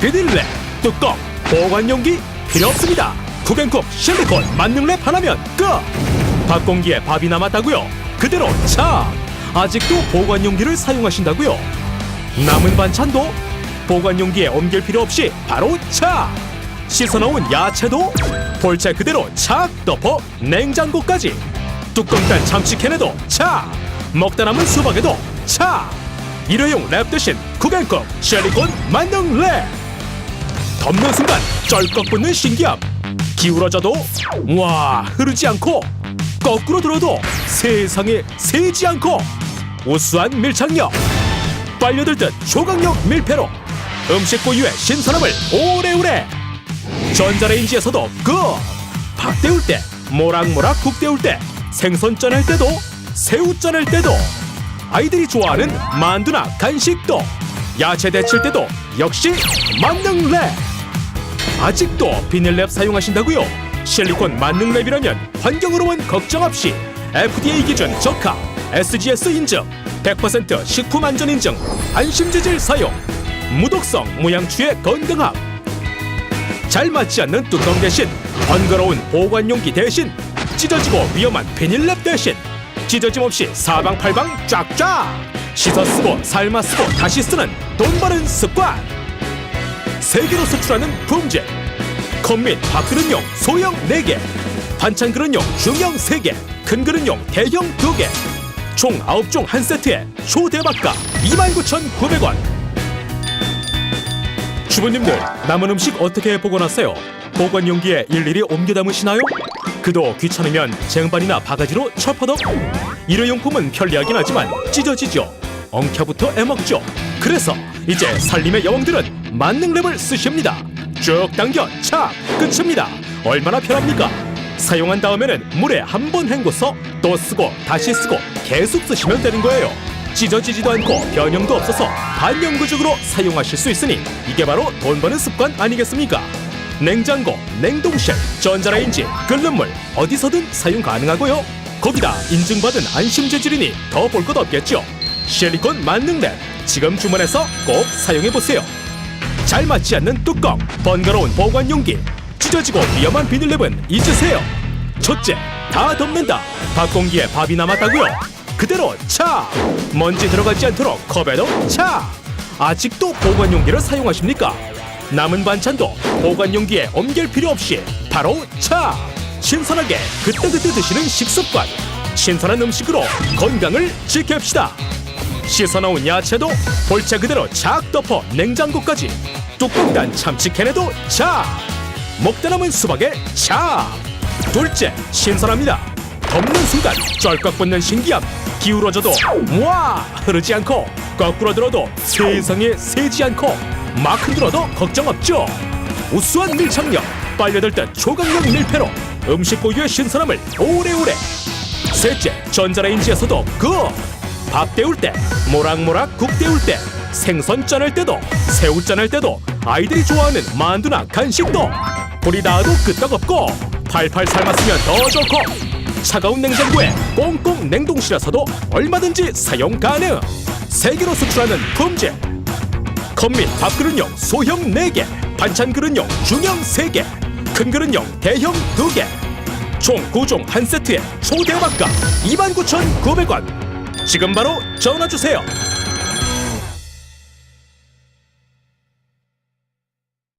비닐랩 뚜껑 보관용기 필요 없습니다. 쿠겐컵 실리콘 만능랩 하나면 끝! 밥공기에 밥이 남았다고요? 그대로 차! 아직도 보관용기를 사용하신다고요? 남은 반찬도 보관용기에 옮길 필요 없이 바로 차! 씻어놓은 야채도 볼채 그대로 착 덮어 냉장고까지! 뚜껑 딴 참치캔에도 차! 먹다 남은 수박에도 차! 일회용 랩 대신 구겐컵 실리콘 만능 랩 덮는 순간 쩔꺽 붙는 신기함. 기울어져도 와 흐르지 않고 거꾸로 들어도 세상에 새지 않고 우수한 밀착력. 빨려들 듯 초강력 밀폐로 음식 고유의 신선함을 오래오래 전자레인지에서도 끝밥 데울 때 모락모락 국 데울 때 생선 쪄낼 때도 새우 쪄낼 때도 아이들이 좋아하는 만두나 간식도 야채 데칠 때도 역시 만능 랩 아직도 비닐랩 사용하신다고요? 실리콘 만능 랩이라면 환경으로는 걱정 없이 FDA 기준 적합, SGS 인증, 100% 식품 안전 인증, 안심 재질 사용, 무독성, 무양추의 건강함. 잘 맞지 않는 뚜껑 대신 번거로운 보관 용기 대신 찢어지고 위험한 비닐랩 대신 찢어짐 없이 사방팔방 쫙쫙 씻어 쓰고 삶아 쓰고 다시 쓰는 돈 버는 습관. 세계로 수출하는 품질. 컵 및 밥그릇용 소형 4개. 반찬 그릇용 중형 3개. 큰 그릇용 대형 2개. 총 9종 한 세트에 초대박가 29,900원. 주부님들 남은 음식 어떻게 보관하세요? 보관 용기에 일일이 옮겨 담으시나요? 그도 귀찮으면 쟁반이나 바가지로 철퍼덕? 일회용품은 편리하긴 하지만 찢어지죠 엉켜부터 애먹죠 그래서 이제 살림의 여왕들은 만능랩을 쓰십니다 쭉 당겨 착 끝입니다 얼마나 편합니까 사용한 다음에는 물에 한 번 헹궈서 또 쓰고 다시 쓰고 계속 쓰시면 되는 거예요 찢어지지도 않고 변형도 없어서 반영구적으로 사용하실 수 있으니 이게 바로 돈 버는 습관 아니겠습니까? 냉장고, 냉동실, 전자레인지, 끓는 물 어디서든 사용 가능하고요. 거기다 인증받은 안심 재질이니 더 볼 것 없겠죠. 실리콘 만능랩 지금 주문해서 꼭 사용해 보세요. 잘 맞지 않는 뚜껑, 번거로운 보관 용기, 찢어지고 위험한 비닐랩은 잊으세요. 첫째, 다 덮는다. 밥 공기에 밥이 남았다고요? 그대로 차! 먼지 들어가지 않도록 컵에도 차! 아직도 보관 용기를 사용하십니까? 남은 반찬도 보관 용기에 옮길 필요 없이 바로 차! 신선하게 그때그때 드시는 식습관 신선한 음식으로 건강을 지킵시다 씻어놓은 야채도 볼채 그대로 착 덮어 냉장고까지. 뚜껑 단 참치캔에도 차! 먹다 남은 수박에 차! 둘째 신선합니다. 덮는 순간 쩔꺽 붙는 신기함. 기울어져도 와! 흐르지 않고 거꾸로 들어도 세상에 새지 않고 막 흔들어도 걱정 없죠. 우수한 밀착력 빨려들 듯 초강력 밀폐로 음식 고유의 신선함을 오래오래. 셋째 전자레인지에서도 그 밥 데울 때 모락모락 국 데울 때 생선 쪄낼 때도 새우 쪄낼 때도 아이들이 좋아하는 만두나 간식도 불이 닿아도 끄떡없고 팔팔 삶았으면 더 좋고 차가운 냉장고에 꽁꽁 냉동실에서도 얼마든지 사용 가능. 세계로 수출하는 품질. 컵및 밥그릇용 소형 4개 반찬 그릇용 중형 3개 큰 그릇용 대형 2개. 총 9종 한 세트에 초대박가 29,900원 지금 바로 전화 주세요